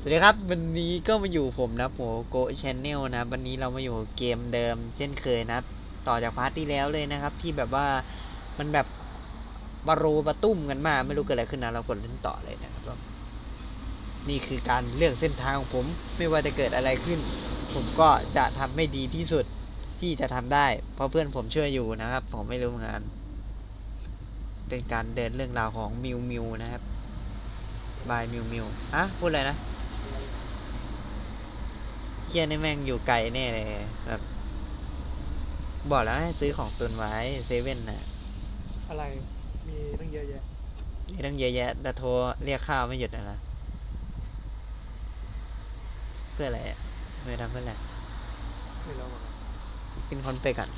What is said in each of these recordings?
สวัสดีครับ วันนี้ก็มาอยู่ผมนะโหโกชแนลนะ วันนี้เรามาอยู่เกมเดิม เช่นเคยนะ ต่อจากพาร์ทที่แล้วเลยนะครับ ที่แบบว่ามันแบบบารูบาตุ้มกันมากไม่รู้เกิดอะไรขึ้นนะเรากดเล่นต่อเลยนะครับนี่คือการเลือกเส้นทางของผม ไม่ว่าจะเกิดอะไรขึ้น ผมก็จะทำให้ดีที่สุดที่จะทำได้ เพราะเพื่อนผมช่วยอยู่นะครับ ผมไม่รู้เหมือนกันเป็นการเดินเรื่องราวของมิวมิวนะครับบายมิวมิวอะพูดอะไรนะ เคียนี่แม่งอยู่ไกลแน่เลยแบบบอกแล้วให้ซื้อของตุนไว้เซเว่นน่ะ อะไร มีตั้งเยอะแยะมีตั้งเยอะแยะแต่โทรเรียกข้าวไม่หยุดนะนะเพื่ออะไรอะไม่ทำเพื่ออะไรไม่รู้เหมือนกันกินคอนไปก่อน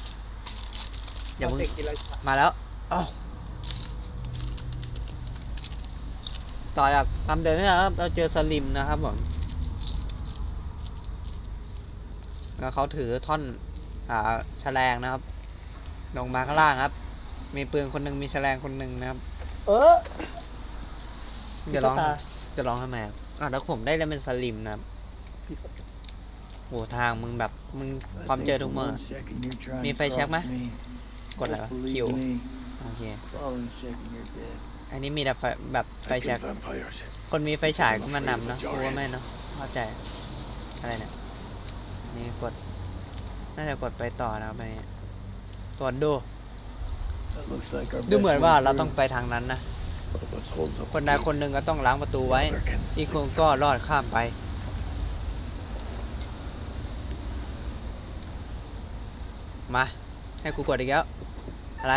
อย่าเพิ่ง เด็กกินอะไรมาแล้วอ้าวต่อจากคำเดิมนะครับ เราเจอสลิมนะครับผม แล้วเขาถือท่อนอ่าแฉลงนะครับ ลงมาข้างล่างครับ มีปืนคนหนึ่งมีแฉลงคนหนึ่งนะครับ เออเดี๋ยวร้องตุ๊กตาจะร้องทำไมครับอะแล้วผมได้แล้วเป็นสลิมนะครับผิดโหทางมึงแบบมึงพร้อมเจอทุกเมื่อมีไฟแช็กไหมกดอะไรวะคิวโอเคอันนี้มีแต่ไฟแบบไฟแช็กคนมีไฟฉายก็มานำนะกูว่าไม่เนาะเข้าใจอะไรเนี่ย นี่กด น่าจะกดไปต่อนะครับไปตรวจดูดูเหมือนว่าเราต้องไปทางนั้นนะคนใดคนหนึ่งก็ต้องล้างประตูไว้อีกคนก็รอดข้ามไป มา ให้กูกดอีกแล้ว อะไร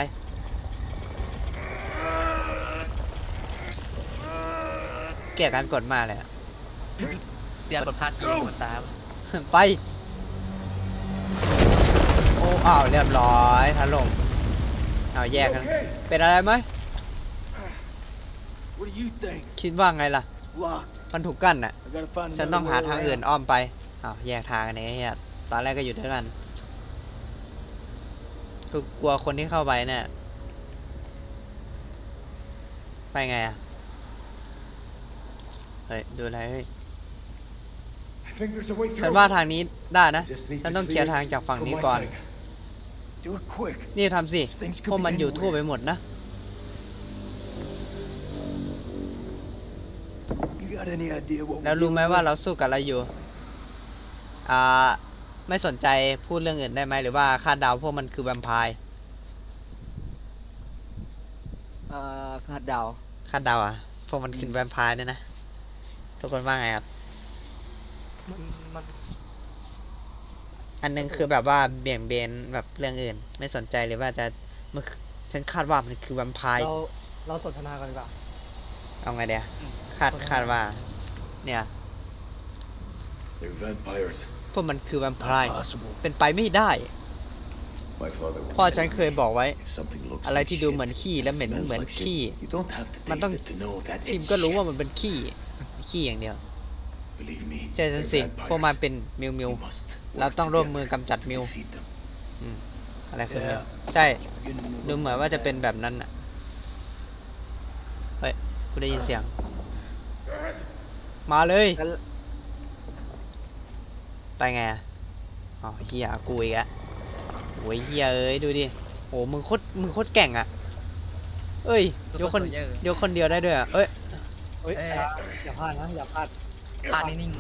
เกลียดการกดมากเลยอะเรียนกดพลาดยิงหัวตาม ไปโอ้อ้าวเรียบร้อยถล่มเอาแยกกัน เป็นอะไรไหม What do you think? คิดว่าไงล่ะ Locked. มันถูกกั้นน่ะ I gotta find ฉัน another ต้องหา way ทางอื่น around. อ้อมไปอ้าวแยกทางกันเองเฮียตอนแรกก็อยู่ด้วยกันคือกลัวคนที่เข้าไปเนี่ย ไปไงอะ เฮ้ย ดูอะไรเฮ้ย I think there's a way ฉัน through. ว่าทางนี้ได้นะ Just need ฉัน to ต้องเคลีย clear ร์ทาง it จากฝั่ง from นี้ my ก่อน side. Do it quick. นี่ทำสิ Things พ could วก be มันอยู่ทั่วไป anywhere. หมดนะ You got any idea what แล้ว we're รู้ไหม dealing ว่า with? เราสู้กับอะไรอยู่ อ่า ไม่สนใจพูดเรื่องอื่นได้ไหมหรือว่าคาดเดาพวกมันคือแวมไพร์เอ่อคาดเดาคาดเดาอะ พวกมันคือแวมไพร์เนี่ยนะ ทุกคนว่าไงครับ มันมัน อันหนึงคือแบบว่าเบี่ยงเบนแบบเรื่องอื่น ไม่สนใจหรือว่าจะมันคือฉันคาดว่ามันคือแวมไพร์เราเราสนทนากันดีกว่าเอาไงเดียอืมคาดคาดว่า เนี่ย They're vampires. พวกมันคือแวมไพ Not ร์ possible. เป็นไปไม่ได้ My father once พ่อ said ฉันเคยบอกไว้ if something looks อะไร like ที่ดู shit เหมือนขี้และ and เหม็น smells เหมือน like shit, ขี้ You don't have to มันต้อง taste it to know that ชิม it's ก็รู้ว่า shit. มันเป็นขี้ ขี้อย่างเดียว Believe me. ใช่ฉัน they're สิ vampires. พวกมันเป็นมิวมิว We must เรา work ต้องร่วมมือ together กำจัด to มิว defeat them. อืมอะไรคือมิว Yeah. ใช่ Beginning to ดู look เหมือน like ว่าจะ that. เป็นแบบนั้นอะเฮ้ยกูได้ยินเสียง มาเลยงั้นไปไงอะอ๋อเฮียกูอีกอะโอ้ยเฮียเอ้ยดูดิโอ้มึงโคตรมึงโคตรแก่งอะเอ้ยยกคนยกคนเดียวได้ด้วยอะเอ้ยเฮ้ยอย่าอย่าพลาดนะอย่าพลาด พลาดนิ่ง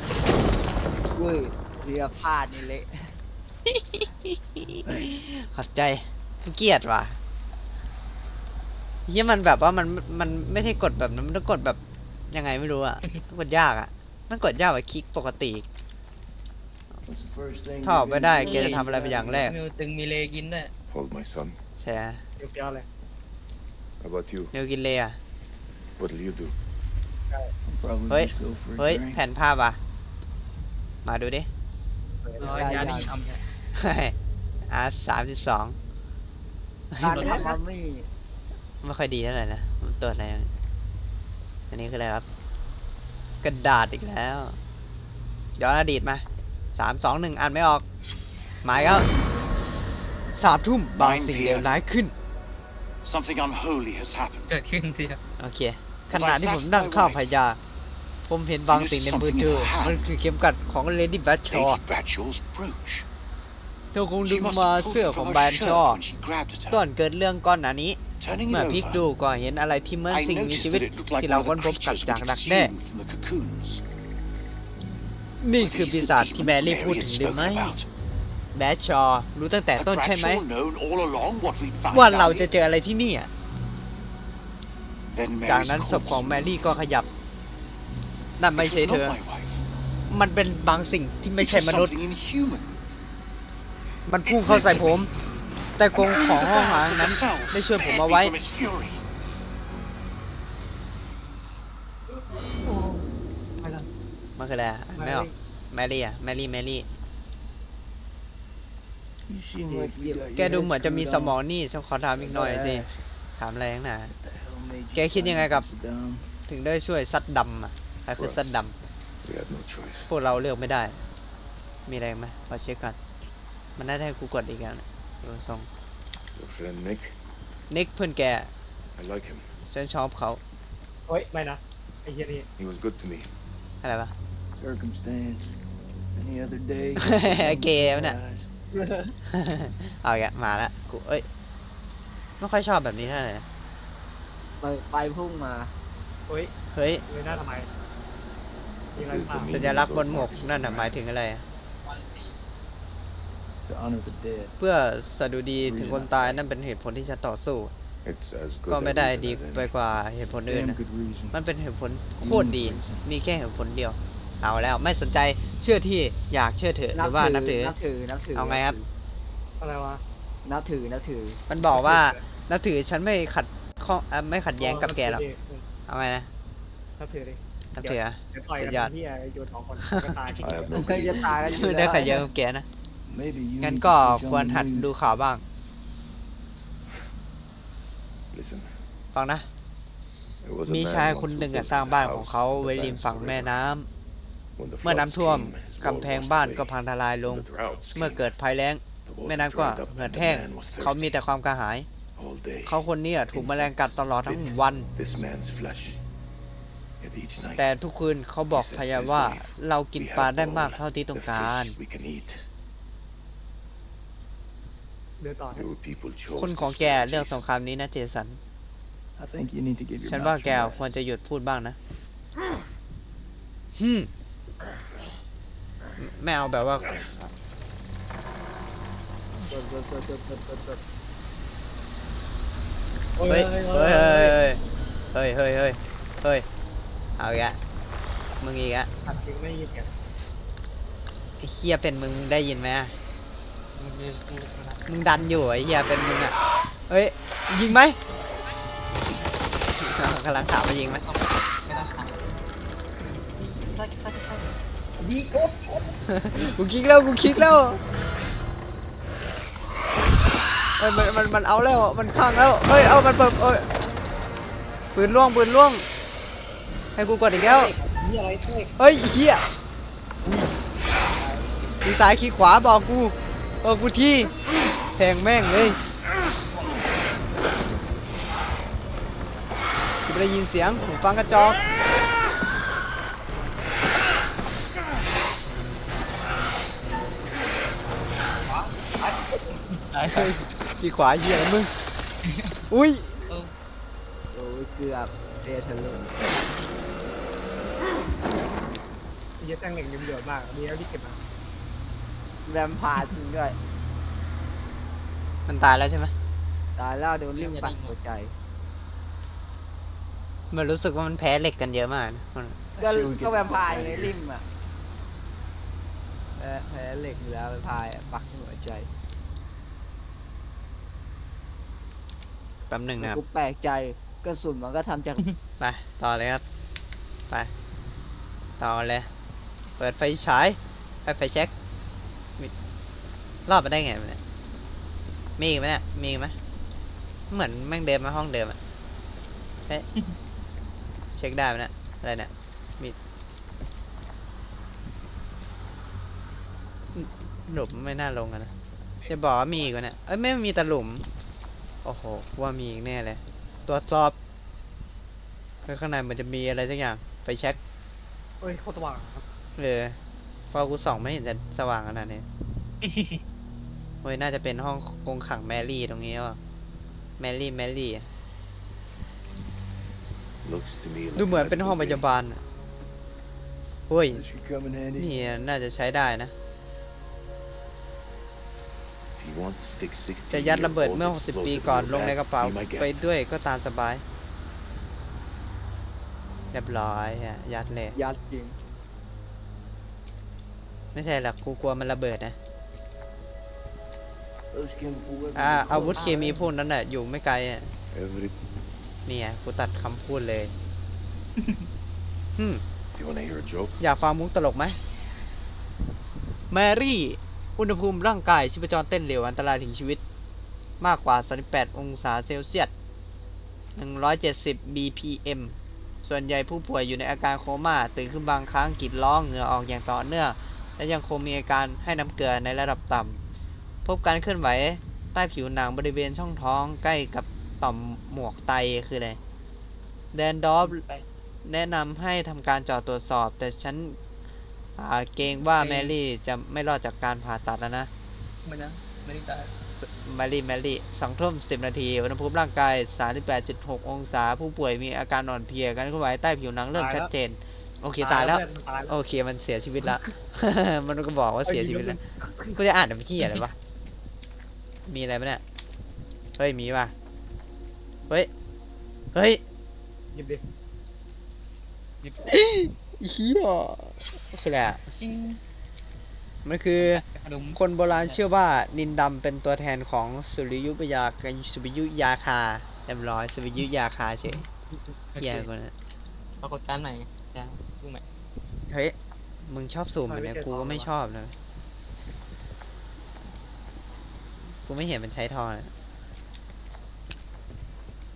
ๆเว้ยเรือพลาดนี่เละขอบใจเกลียดว่ะเฮียมันแบบว่ามันมันไม่ใช่กดแบบนั้นมันต้องกดแบบยังไงไม่รู้อะกดยากอะมันกดยากกว่าคลิกปกติ What's the first thing ถ้าออก you're ไม่ gonna ได้ do? แกจะทำอะไรเป็นอย่างแรกมิวตึงมีเลกินด้วย Hold my son. ใช่ไหมเดี๋ยวเดี๋ยวเลย How about you? เนวกินเลยอะ What'll you do? Probably Wait, just go for a เฮ้ย drink. แผ่นภาพอะ มาดูดิ ร้อยยาดีทำไงอาสามสิบสองการทำมัมมี่ไม่ค่อยดีเท่าไหร่นะผมตรวจอะไร อันนี้คืออะไรครับ กระดาษอีกแล้วย้อนอดีตมาสามสองหนึ่งอ่านไม่ออก หมายแล้วสามทุ่มบางสิ่งเลวร้ายขึ้น Something unholy has happened. เกิดขึ้นสิครับโอเคขณะที่ผมนั่งข้าวพยา ผผมเห็นบางสิ่งในมือเธอมันคือเข็มกัดของเลดี้แบทชอ Lady Bradshaw's brooch. เธอคงดึ She ง must มา have pulled เสื้อ it ขอ from ง her แบรนชอ shirt when she grabbed at ก่อน her. เกิดเรื่องก้อนหนานี้ Turning เมื่อ it พลิก over, ดูก็เห็นอะไรที่เหมือน I สิ่งมี noticed ชีวิต that it looked like ที่เรา one ค้น of พ the บกับ creatures จาก we ดักแด้ exhumed from the cocoons. นี่ Were คือ these ปี the ศาจที่ demons แมรี่ Mary พูด had ถึงหรือ spoken ไม่ about? แบทชอรู้ตั้งแต่ Had ต้นใช่ไหม Bradshaw known all along what we'd found ว่า down เราจะ here? เจออะไรที่นี่อะ Then จาก Mary's นั้นศพ corpse ของแมรี่ก็ขยับ นั่นไม่ It ใช่ was เธอ not my wife. มันเป็นบางสิ่งที่ไม่ It ใช่ was มนุษย์ something inhuman. มันพุ่งเข้าใส่ผม แต่กรง And ของ only ห้อง the หาง bars of นั้น the cells ได้ช่วยผม spared เอา me ไว้ from its fury. โอ้ไม่ละมันคืออะไรอะอ่านไม่ออกแมรี่อะแมรี่แมรี่ You seem like you got แก your ดู head เหมือนจะมี screwed ส on. มองนี่ฉันขอถามอีกหน่อยสิถามอะไรข้างหนา What the hell made you แกคิดยังไงกับ find Saddam? ถึงได้ช่วยซัดดำอะ ใครคือซัดด We had no choice. ำพวกเราเลือกไม่ได้ มีอะไรไหมขอเช็คก่อนมันน่าจะให้กูกดอีกแล้วนะดูทรง Your friend Nick, นิกเพื่อนแก I like him. ฉันชอบเขาเฮ้ยไม่นะไอ้เหี้ยนี่ He was good to me. อะไรปะ Circumstance. Any other day. Gay, isn't it? Eyes. เอาอีกแล้วมาละกูเอ้ยไม่ค่อยชอบแบบนี้เท่าไหร่นะไปไปพุ่งมา เฮ้ย เฮ้ยเลยหน้าทำไมมีอะไร What is เปล่า the สัญลักษณ์บนหมวกนั่นน่ะหมายถึงอะไรอะ It's to honor the dead. เพื่อสดุดีถึงคนตายนั่นเป็นเหตุผลที่ฉันต่อสู้ It's as good ก็ a ไม่ได้ reason ดี as any. ไปกว่าเห It's ตุผล a อื่น damn นะ good reason. มันเป็นเหตุผลโคตรดี มีแค่เหตุผลเดียว เอาแล้วไม่สนใจเชื่อที่อยากเชื่อเถอะหรือว่านับถือ นับถือ นับถือ เอาไงครับ อะไรวะ นับถือ นับถือ มันบอกว่านับถือฉันไม่ขัดข้องอะไม่ขัดแย้งกับแกหรอก เออเอาไงนะ นับถือดิ นับถืออะเดี๋ยวต่อยสุกัดยอดนที่โยนของคนก็ตาย I have no เคยจะ belief. ตายกันอยู่ไม่แล้วได้ขัดแย้งกับแกนะ Maybe you งั้น need ก็ to switch ควร on the หัด news. ดูข่าวบ้าง Listen, ฟังนะ there was a มี man ชาย once คน who หนึ่ง built อะสร้าง his บ้านของ house เขา on the ไว้ริม banks ฝั่ง of a แม่ river. น้ำ When the เมื่อ floods น้ำท่วม came, his กำ wall แพง washed บ้าน away. ก็พังทลายลง When the droughts เมื่อ came, เกิดภัยแล้ง the water แม่น้ำก็ dried up เหือด and the แห้ง man was เขามี thirsty แต่ความกระหาย all day. เขาคนนี้อะถูกแมลงกัด Insects ตลอดทั้ง bit วัน This man's flesh. Yet each night แต่ทุกคืนเขาบอกทายาว่าเรากิน we ปลา have ได้มาก all เท่าที่ต้อง the การ fish we can eat. เดินต่อ Your people chose คน this ของแก war, เลือกส Jason. งครามนี้นะเจสัน I think you need to give your ฉัน mouth ว่า some แก rest. ควรจะหยุดพูดบ้างนะฮึมไม่เอาแบบว่าเฮ้เฮ้ยยเฮ้เฮ้ยยเฮ้ย เฮ้ย เฮ้ย เฮ้ย เฮ้ย เอาอีกอะมึงอีกอะตัดทิ้งไม่ยินกันไอ้เฮียเป็นมึงมึงได้ยินไหมอะมันมีกูนะมึงดันอยู่ไอ้เฮียเป็นมึงอะเฮ้ยยิงไหมกำลังถามมายิงไหมดีกบกูคลิกแล้วกูคลิกแล้วเอ้ยมันมันมันเอาแล้วมันข้างแล้วเฮ้ยเอามันเปิดเอ้ยปืนล่วงปืนล่วง ให้กูกดอีกแล้ว นี่อะไรเท่เฮ้ยไอ้เฮียคีซ้ายคีขวาบอกกูบอกกูที่แทงแม่งเลยกูไม่ได้ยินเสียงหูฟังกระจอกเฮ้ยคีขวาเหี้ยอะไรมึง อุ้ยโอ้ยเกือบเรียทะลุ เยอะแตงเหล่งเดือดมากดีแล้วที่เก็บมาแวมไพร์จริงด้วย มันตายแล้วใช่ไหมตายแล้วโดนลิ้มปัดหัวใจ มันรู้สึกว่ามันแพ้เหล็กกันเยอะมากนะมันก็ก็แวมไพร์ไงริมอะแพ้แพ้เหล็กอยู่แล้วแวมไพร์อะปักหัวใจแป๊บหนึ่งนะครับ กูแปลกใจกระสุนมันก็ทำจาก ไป ต่อเลยครับ ไป ต่อเลยเปิดไฟฉายไฟไฟแช็กมีรอดมาได้ไงเนี่ยมีอีกไหมเนี่ยมีอีกไหมเหมือนแม่งเดินมาห้องเดิมอะเฮ้ยเช็คได้ไหมเนี่ยอะไรเนี่ยมีหลุมไม่น่าลงอะนะจะบอกว่ามีอีกวะเนี่ยเอ้ยไม่มีแต่หลุม โอ้โหว่ามีอีกแน่เลยตรวจสอบข้างในมันจะมีอะไรสักอย่างไฟแช็กเอ้ยโคตรสว่างครับ เออพอกูส่องไม่เห็นจะสว่างขนาดนี้เฮ้ยน่าจะเป็นห้องกงขังแมรี่ตรงนี้ว่ะแมรี่แมรี่ Looks to me like ดูเหมือนเป็นห้องพยาบาลอะเฮ้ย This could come in handy. นี่น่าจะใช้ได้นะ If you want to stick 60จะยัดระเบิด year old เมื่อ 60 ปี explosive ก่อน in your ลงใน bag, กระเป๋า be my guest. ไปด้วยก็ตามสบาย เรียบร้อยฮะยัดเลย ยัดจริง ไม่ใช่หรอกกูกลัวมันระเบิดนะ Those chemical weapons อ่า are อาวุธ close. เคมีพวกนั้นน่ะอยู่ไม่ไกลอะ Every... นี่ไงกูตัดคำพูดเลยฮึม Do you want to hear a joke? อยากฟังมุกตลกไหมแมรี่ อุณหภูมิร่างกายชีพจรเต้นเร็วอันตรายถึงชีวิต มากกว่า 38 องศาเซลเซียส 170 BPM ส่วนใหญ่ผู้ป่วยอยู่ในอาการโคม่า ตื่นขึ้นบางครั้งกรีดร้องเหงื่อออกอย่างต่อเนื่อง และยังคงมีอาการให้น้ำเกลือในระดับต่ำพบการเคลื่อนไหวใต้ผิวหนังบริเวณช่องท้องใกล้กับต่อมหมวกไตคืออะไรแดนดอฟแนะนำให้ทำการเจาะตรวจสอบ แต่ฉันอ่าเกรงว่าไอ้แมรี่จะไม่รอดจากการผ่าตัดแล้วนะไม่นะไม่ได้ตายแมรี่แมรี่สองทุ่มสิบนาทีอุณหภูมิร่างกาย 38.6 องศา ผู้ป่วยมีอาการอ่อนเพลียการเคลื่อนไหวใต้ผิวหนังเริ่มชัดเจน โอเคตายแล้ว เพื่อนมันตายแล้วโอเคมันเสียชีวิตแล้วมันก็บอกว่าเสียชีวิตแล้วกูจะอ่านแต่ไม่ขี้อะไรวะ มีอะไรปะเนี่ย เฮ้ยมีป่ะ เฮ้ย เฮ้ยหยิบดิเฮียคืออะไรอะจริงมันคือ ขนมคนโบราณเชื่อว่านินดำเป็นตัวแทนของสุริยุปยาสุริยุยาคาเรียบร้อยสุริยุยาคาเฉยเฮียคนนั้นปรากฏการณ์ใหม่ จะดูใหม่เฮ้ย มึงชอบสุ่มแบบเนี้ยกูก็ไม่ชอบนะกูไม่เห็นมันใช้ทองเลย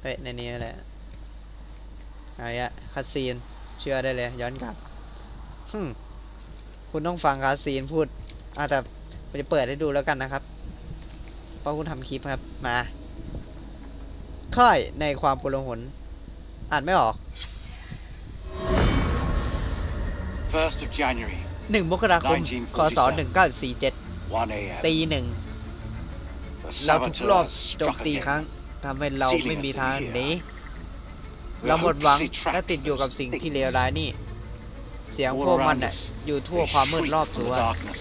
เฮ้ย ในนี้แหละอะไรอะคาซีน เชื่อได้เลย ย้อนกลับฮึมคุณต้องฟังคาซีนพูดอาจจะผมจะเปิดให้ดูแล้วกันนะครับ เพราะคุณทำคลิปครับ มา ค่ายในความโกลาหลอ่านไม่ออก 1st of January, หนึ่งมกราคม คศหนึ่งเก้าสี่เจ็ด1 a.m. ตีหนึ่ง The เราทุกรอบ saboteurs โจม struck ตี again. ครั้งทำให้เรา Sealing ไม่มี us ทาง in here. หนี We're เราหมดหวัง hopelessly trapped และติดอยู่กับ in สิ่ง those ที่ things. เลวร้ายนี่ เสียง All พวกมัน around น่ะ us. อยู่ทั่ว They ความมืด shriek รอบ from ตัว the darkness.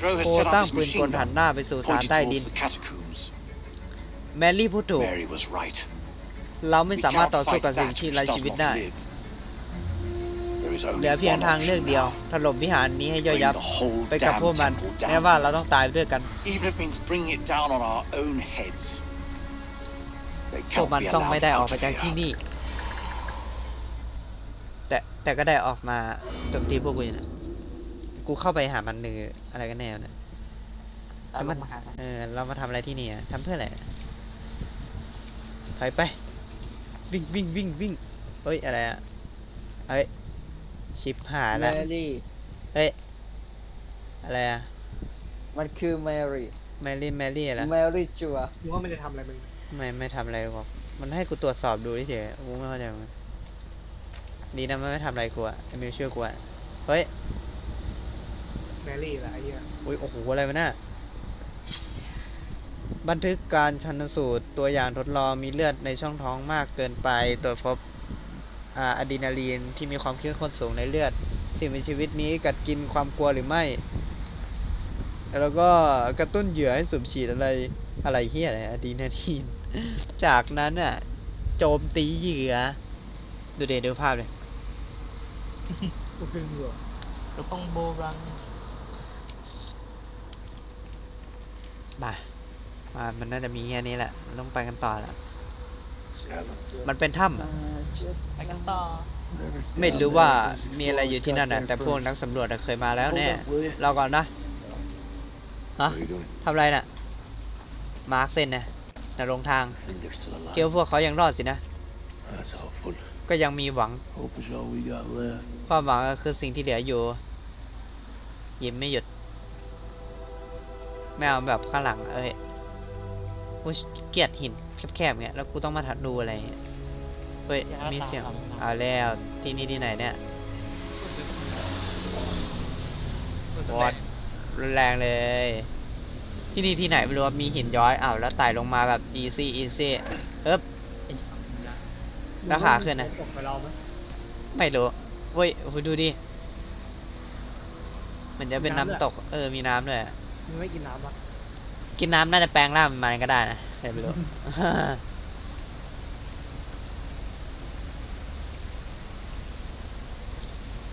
Crow has โค set ตั้ง up his ปืนกล machine หัน gun, หน้าไปสู่สาร pointed ใต้ towards ดิน the catacombs. แมรี่พูดถูก Mary was right. เราไม่ We สามารถ cannot ต่อสู้ fight กับ that สิ่งที่ which ไร้ does ชีวิต not ได้ live. There is เหลือ only เพียง one ทางเลือก option เดียว now. ถล่มวิหารนี้ให้ย่อย Bring ยับ the whole ไปกับ damn พวกมัน temple แม้ down. ว่าเราต้องตายด้วยกัน Even if it means bringing it down on our own heads. They พวก cannot มัน be ต้อง allowed ไม่ได้ออก out ไป of จากที่ here. นี่ แต่แต่ก็ได้ออกมาโจมตีพวกกูอยู่นะกูเข้าไปหามันหรืออะไรกันแน่นะตามลงมาหากันเออ เรามาทำอะไรที่นี่อะทำเพื่ออะไรไปไป วิ่งวิ่งวิ่งวิ่งเฮ้ย อะไรอะเฮ้ย ชิปหายแมแล้ว รี่ เฮ้ย อะไรอะมันคือแมรี่แมรี่แมรี่อะไรแมรี่จัวกูว่าไม่ได้ทำอะไรมึงไม่ไม่ทำอะไรหรอกมันให้กูตรวจสอบดูเฉยๆกูไม่เข้าใจมันดีนะมันไม่ทำอะไรกูอะไอ้มิวเชื่อกูอะเฮ้ย แมรี่แหละไอ้เหี้ยอุ้ยโอ้โหอะไรวะเนี่ยบันทึกการชันสูตรตัวอย่างทดลองมีเลือดในช่องท้องมากเกินไปตรวจพบ อ่าอะดรีนาลีนที่มีความเข้มข้นสูงในเลือด สิ่งมีชีวิตนี้กัดกินความกลัวหรือไม่ แล้วก็กระตุ้นเหยื่อให้สูบฉีดอะไรอะไรเฮียอะไรอะดรีนาลีน จากนั้นอะ โจมตีเหยื่อ ดูเดี๋ยวดูภาพเลยกูดึงอยู่รถต้องโบราณมามา มันน่าจะมีแค่นี้แหละมันต้องไปกันต่อแล้ว Let's have 'em. มันเป็นถ้ำอ่าอะเจ็ดไปกันต่อ Whatever's ไม่ down รู้ there ว่า is มีอะไรอยู่ที่นั่น exposed นะ out แต่ there พวก first. นักสำรวจอะเคยมาแล้ว Hold แน่ up, will ya? รอก่อนนะฮะ What are you doing? ทำอะไรน่ะ มาร์คเส้นนะนะลงทาง I think they're still เกี่ยว alive. พวกเขายังรอดสินะ That's hopeful. ก็ยังมีหวัง Hope is all we got left. ความหวังก็คือสิ่งที่เหลืออยู่ ยิ้มไม่หยุด ไม่เอาแบบข้างหลัง เอ้ย กูเกลียดหินแคบๆเงี้ยแล้วกูต้องมาทัดดูอะไรเงี้ยเฮ้ยมีเสียงเอาแล้วที่นี่ที่ไหนเนี่ยวอดรุนแรงเลย ที่นี่ที่ไหนไม่รู้ว่ามีหินย้อยอ้าวแล้วไต่ลงมาแบบ easy easy เอ๊บแล้วขาขึ้นนะตกไปเราไหมไม่รู้เว้ยโอ้โหดูดิมันจะเป็นน้ำตก เออมีน้ำด้วยอะมึงไม่กินน้ำปะ กินน้ำน่าจะแปลงร่างมันก็ได้นะแต่ไม่รู้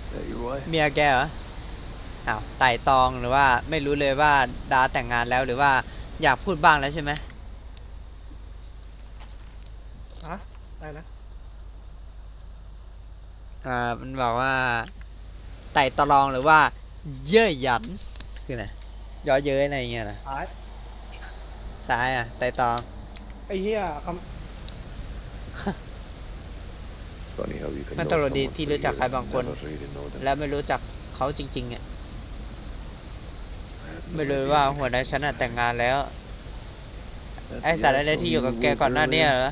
Is that your wife? เมียแกเหรอ อ้าวไต่ตองหรือว่าไม่รู้เลยว่าดาแต่งงานแล้วหรือว่าอยากพูดบ้างแล้วใช่ไหม ฮะอะไรนะอ่า มันบอกว่า ไต่ตรองหรือว่า เย่อหยันคืออะไรย่อเย้ยอะไรอย่างเงี้ยนะ ท้าย ซ้ายอะไต่ตอง ไอ้เหี้ยค It's funny how you can มัน know ตลกดี someone ที่ for รู้จัก years ใคร and บางคน never really know them. แล้วไม่รู้จักเขาจริงๆอะ I had no ไม่รู้ idea ว่า you หัวหน้าฉันอะแต่งงานแล้ว That's ไอ้ the สารอะไร asshole ที่อยู่กับ you แก were ก่อนหน้า with เนี้ earlier. เหรอ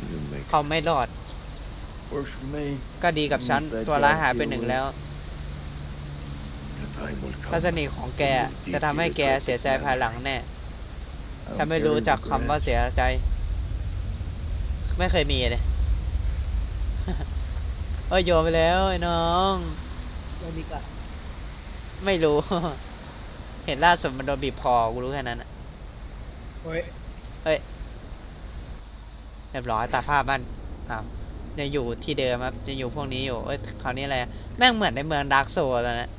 didn't make เขาไม่รอด Works for me. ก็ดีกับฉัน Mm, bad ตัวร้าย guy หายไป deal หนึ่ง with. แล้ว The time will come. ทัศนีของแก when you จะทำให้ deeply แก regret เสีย this ใจภายหลัง man. แน่ I ฉัน don't ไม่ care รู้ any จักคำ regret. ว่าเสียใจ ไม่เคยมีเลยเอ้ยโยนไปแล้วไอ้น้องำโดนดีกว่าไม่รู้ เห็นล่าสุดมันโดนบีบคอกูรู้แค่นั้นอะเฮ้ยเฮ้ยเรียบร้อยตาภาพมันอ้าวยังอยู่ที่เดิมครับยังอยู่พวกนี้อยู่ เอ้ยคราวนี้อะไรอะแม่งเหมือนในเมืองดาร์กโซนแล้วนะ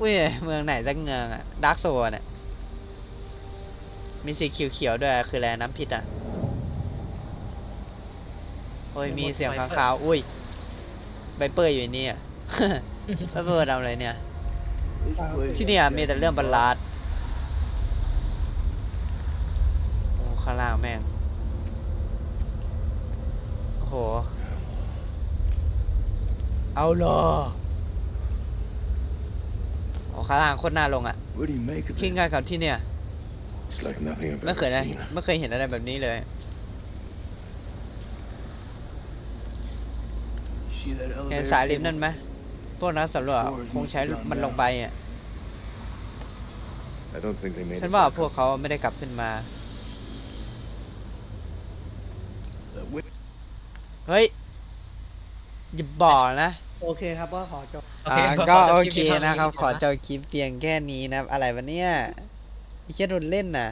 อุ้ยเมืองไหนสักเมืองอะดาร์กโซนอะมีสีเขียวๆด้วย คืออะไรน้ำพิษอะโอ้ยมีเสียงค้างคาว อุ้ยไบเปอร์อยู่นี่อะไบเปอร์ทำอะไรเนี่ย ที่เนี่ยมีแต่เรื่องบัลลาดโอ้ข้างล่างแม่งโอ้โห เอาเหรอโอ้ ข้างล่างโคตรน่าลงอะ What do you make of คิง it? กันกับที่เนี่ย It's like nothing I've ไม่เคย ever นะ seen. ไม่เคยเห็นอะไรแบบนี้เลย You see that เห็น elevator สายลิฟต์ cable? นั่นไหมพวกนักสำรวจคงใช้มันลงไปอะ I don't think they made ฉัน it ว่า back พวก up. เขาไม่ได้กลับขึ้นมา That wi- เฮ้ยอย่าบอกนะ โอเคครับก็ขอจบ โอเคอ่าขอก็จบโอลิปเคนี้ท่านะครับ ขอก่จบคลิปเพียงแค่นี้นะครับ อะไรวะเนี่ยไอ้เชี่ยโดนเล่นน่ะ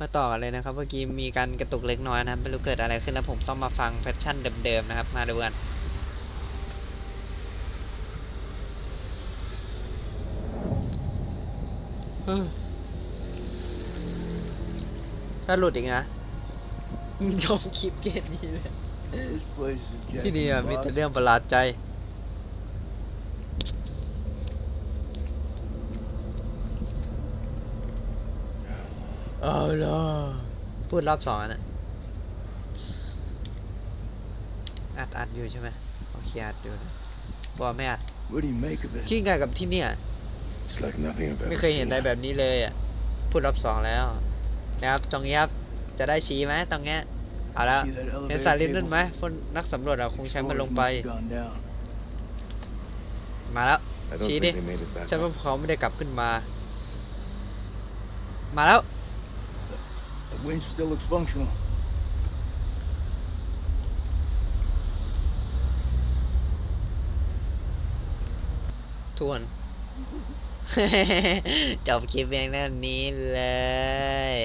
มาต่อกันเลยนะครับเมื่อกี้มีการกระตุกเล็กน้อยนะครับไม่รู้เกิดอะไรขึ้นแล้วผมต้องมาฟังแพทชั่นเดิมๆนะครับ มาดูกัน อืมถ้าหลุดอีกนะชมคลิปเกมนี้เลย This place is Jack ที่ in นี่ the อะมีแต่ Box. เรื่องประหลาดใจ เอาล่ะพูดรอบสองอะนะอัดอัดอยู่ใช่ไหมโอเคอัดอยู่นะบอกไม่อัด What do you make of it? ขี้งานกับที่เนี่ย It's like nothing I've ไม่ ever เคยเห็น seen. อะไรแบบนี้เลยอะ พูดรอบสองแล้วนะครับตรงนี้ครับ จะได้ชี้ไหมตรงเนี้ย เอาแล้ว See that เห็น elevator สายลิฟต์ cable? นั่นไหมพวกนักสำรวจอะคงใช้มันลงไป Explorers must have gone down. มาแล้ว I don't See think it? they made it back ฉันว่า up. เขาไม่ได้กลับขึ้นมา มาแล้ว The winch still looks functional. ทวน จบคลิปเพียงเท่านี้เลย